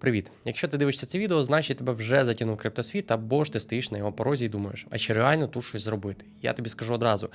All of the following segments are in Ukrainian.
Привіт! Якщо ти дивишся це відео, значить тебе вже затягнув криптосвіт, або ж ти стоїш на його порозі і думаєш, а чи реально тут щось зробити? Я тобі скажу одразу.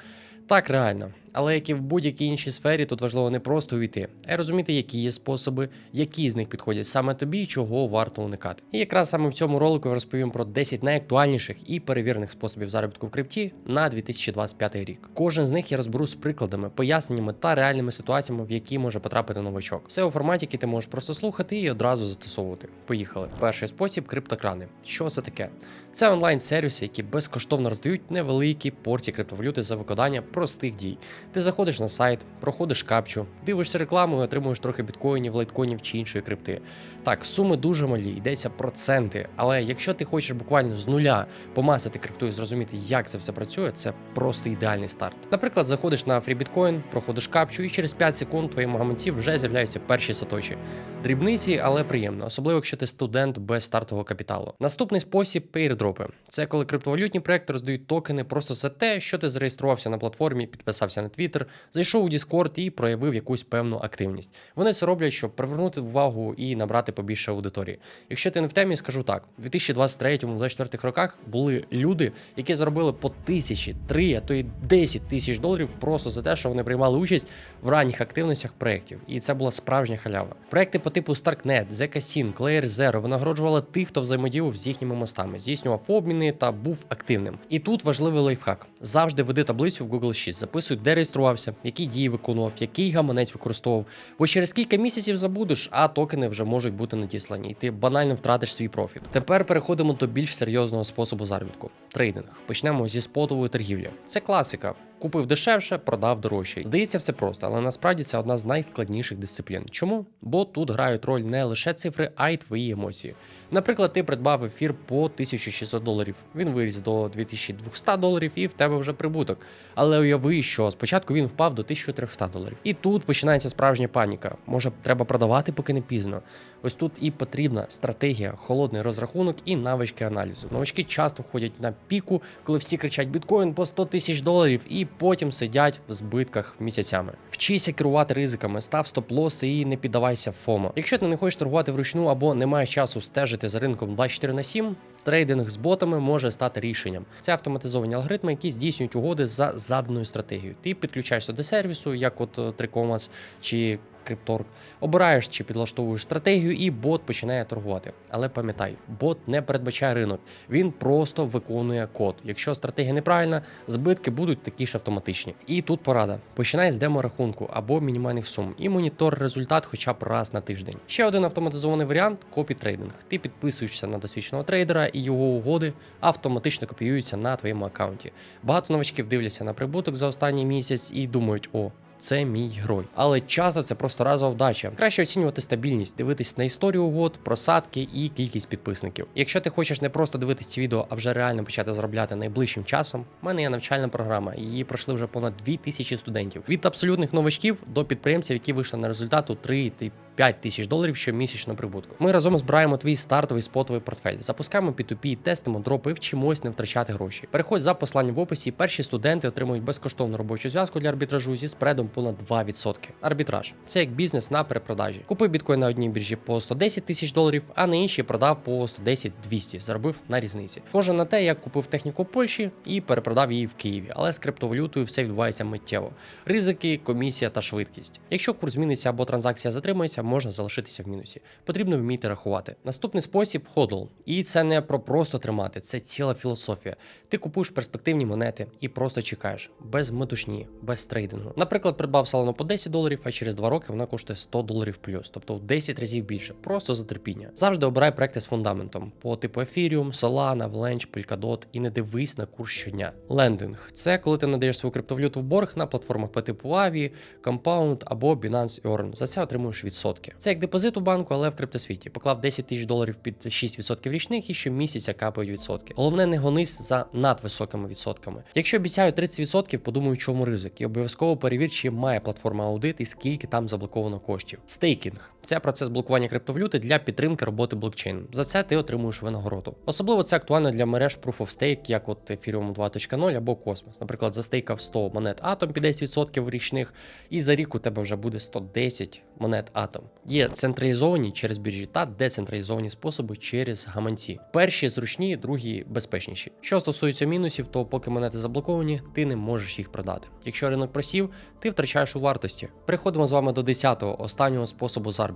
Так, реально. Але як і в будь-якій іншій сфері, тут важливо не просто увійти, а й розуміти, які є способи, які з них підходять саме тобі і чого варто уникати. І якраз саме в цьому ролику я розповім про 10 найактуальніших і перевірених способів заробітку в крипті на 2025 рік. Кожен з них я розберу з прикладами, поясненнями та реальними ситуаціями, в які може потрапити новачок. Все у форматі, який ти можеш просто слухати і одразу застосовувати. Поїхали. Перший спосіб криптокрани. Що це таке? Це онлайн-сервіси, які безкоштовно роздають невеликі порції криптовалюти за виконання простих дій. Ти заходиш на сайт, проходиш капчу, дивишся рекламу і отримуєш трохи біткоїнів, лайткоїнів чи іншої крипти. Так, суми дуже малі, йдеться проценти. Але якщо ти хочеш буквально з нуля помасити крипту і зрозуміти, як це все працює, це просто ідеальний старт. Наприклад, заходиш на FreeBitcoin, проходиш капчу, і через 5 секунд в твоєму гаманці вже з'являються перші сатоші. Дрібниці, але приємно, особливо якщо ти студент без стартового капіталу. Наступний спосіб пейрдропи. Це коли криптовалютні проекти роздають токени просто за те, що ти зареєструвався на платформі, підписався на Twitter, зайшов у Discord і проявив якусь певну активність. Вони це роблять, щоб привернути увагу і набрати побільше аудиторії. Якщо ти не в темі, скажу так: у 2023-2024 роках були люди, які заробили по тисячі, три, а то й 10 тисяч доларів просто за те, що вони приймали участь в ранніх активностях проєктів. І це була справжня халява. Проекти по типу Starknet, Zcasin, Clair Zero винагороджували тих, хто взаємодіяв з їхніми мостами, здійснював обміни та був активним. І тут важливий лайфхак: завжди веди таблицю в Google Sheets, записуй, де реєструвався, які дії виконував, який гаманець використовував. Бо через кілька місяців забудеш, а токени вже можуть бути надіслані, і ти банально втратиш свій профіт. Тепер переходимо до більш серйозного способу заробітку трейдинг. Почнемо зі спотової торгівлі. Це класика. Купив дешевше, продав дорожче. Здається, все просто, але насправді це одна з найскладніших дисциплін. Чому? Бо тут грають роль не лише цифри, а й твої емоції. Наприклад, ти придбав ефір по 1600 доларів. Він виріс до 2200 доларів, і в тебе вже прибуток. Але уяви, що спочатку він впав до 1300 доларів. І тут починається справжня паніка. Може, треба продавати, поки не пізно. Ось тут і потрібна стратегія, холодний розрахунок і навички аналізу. Новачки часто ходять на піку, коли всі кричать біткоін по 100 тисяч доларів, і потім сидять в збитках місяцями. Вчися керувати ризиками, став стоп-лоси і не піддавайся ФОМО. Якщо ти не хочеш торгувати вручну або не маєш часу стежити за ринком 24 на 7, Трейдинг з ботами може стати рішенням. Це автоматизовані алгоритми, які здійснюють угоди за заданою стратегією. Ти підключаєшся до сервісу, як от Трикомас чи Cryptorg, обираєш чи підлаштовуєш стратегію, і бот починає торгувати. Але пам'ятай, бот не передбачає ринок, він просто виконує код. Якщо стратегія неправильна, збитки будуть такі ж автоматичні. І тут порада: починай з демо-рахунку або мінімальних сум і монітор результат хоча б раз на тиждень. Ще один автоматизований варіант копі трейдинг. Ти підписуєшся на досвідченого трейдера, і його угоди автоматично копіюються на твоєму аккаунті. Багато новачків дивляться на прибуток за останній місяць і думають, о. Це мій герой. Але часто це просто разова вдача. Краще оцінювати стабільність, дивитись на історію угод, просадки і кількість підписників. Якщо ти хочеш не просто дивитись ці відео, а вже реально почати заробляти найближчим часом, в мене є навчальна програма. Її пройшли вже понад 2000 студентів. Від абсолютних новачків до підприємців, які вийшли на результат у 3 та 5 тисяч доларів щомісячно прибутку. Ми разом збираємо твій стартовий спотовий портфель, запускаємо P2P, тестимо дропи, вчимось не втрачати гроші. Переходь за посиланням в описі, перші студенти отримують безкоштовну робочу зв'язку для арбітражу зі спредом понад 2%. Арбітраж це як бізнес на перепродажі. Купив біткоін на одній біржі по 110 тисяч доларів, а на іншій продав по 110-200, заробив на різниці. Схоже на те, як купив техніку в Польщі і перепродав її в Києві, але з криптовалютою все відбувається миттєво. Ризики, комісія та швидкість. Якщо курс зміниться або транзакція затримається, можна залишитися в мінусі. Потрібно вміти рахувати. Наступний спосіб ходл. І це не про просто тримати, це ціла філософія. Ти купуєш перспективні монети і просто чекаєш, без метушні, без трейдингу. Наприклад, придбав салону по 10 доларів, а через 2 роки вона коштує 100 доларів плюс, тобто в 10 разів більше. Просто за терпіння. Завжди обирай проекти з фундаментом по типу Ethereum, Solana, Avalanche, Polkadot і не дивись на курс щодня. Лендинг це коли ти надаєш свою криптовалюту в борг на платформах по типу Avi, Compound або Binance Earn. За це отримуєш відсотки. Це як депозит у банку, але в криптосвіті. Поклав 10 тисяч доларів під 6% річних і щомісяця капають відсотки. Головне, не гонись за надвисокими відсотками. Якщо обіцяю 30%, подумай, в чому ризик, і обов'язково перевір, чи має платформа аудит і скільки там заблоковано коштів. Стейкінг це процес блокування криптовалюти для підтримки роботи блокчейну. За це ти отримуєш винагороду. Особливо це актуально для мереж Proof of Stake, як от Ethereum 2.0 або Cosmos. Наприклад, застейкав 100 монет Atom під 10% річних, і за рік у тебе вже буде 110 монет Atom. Є централізовані через біржі та децентралізовані способи через гаманці. Перші зручні, другі безпечніші. Що стосується мінусів, то поки монети заблоковані, ти не можеш їх продати. Якщо ринок просів, ти втрачаєш у вартості. Переходимо з вами до 10-го, останнього способу заробітку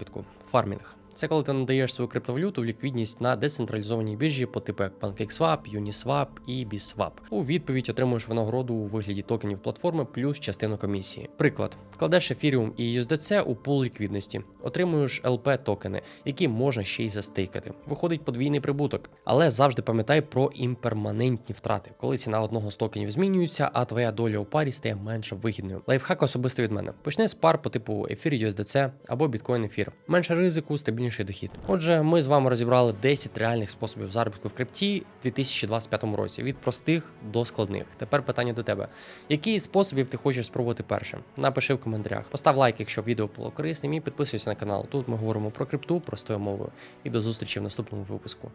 фармінг. Це коли ти надаєш свою криптовалюту в ліквідність на децентралізованій біржі по типу як PancakeSwap, Uniswap і BSwap. У відповідь отримуєш винагороду у вигляді токенів платформи плюс частину комісії. Приклад: вкладеш Ethereum і USDC у пул ліквідності, отримуєш LP токени, які можна ще й застейкати. Виходить подвійний прибуток, але завжди пам'ятай про імперманентні втрати, коли ціна одного з токенів змінюється, а твоя доля у парі стає менш вигідною. Лайфхак особисто від мене. Почни з пар по типу Ефір USDC або Bitcoin Ефір. Менше ризику, стабільніший дохід. Отже, ми з вами розібрали 10 реальних способів заробітку в крипті у 2025 році від простих до складних. Тепер питання до тебе: з способів ти хочеш спробувати першим? Напиши в коментарях. Постав лайк, якщо відео було корисним, і підписуйся на канал. Тут ми говоримо про крипту простою мовою. І до зустрічі в наступному випуску.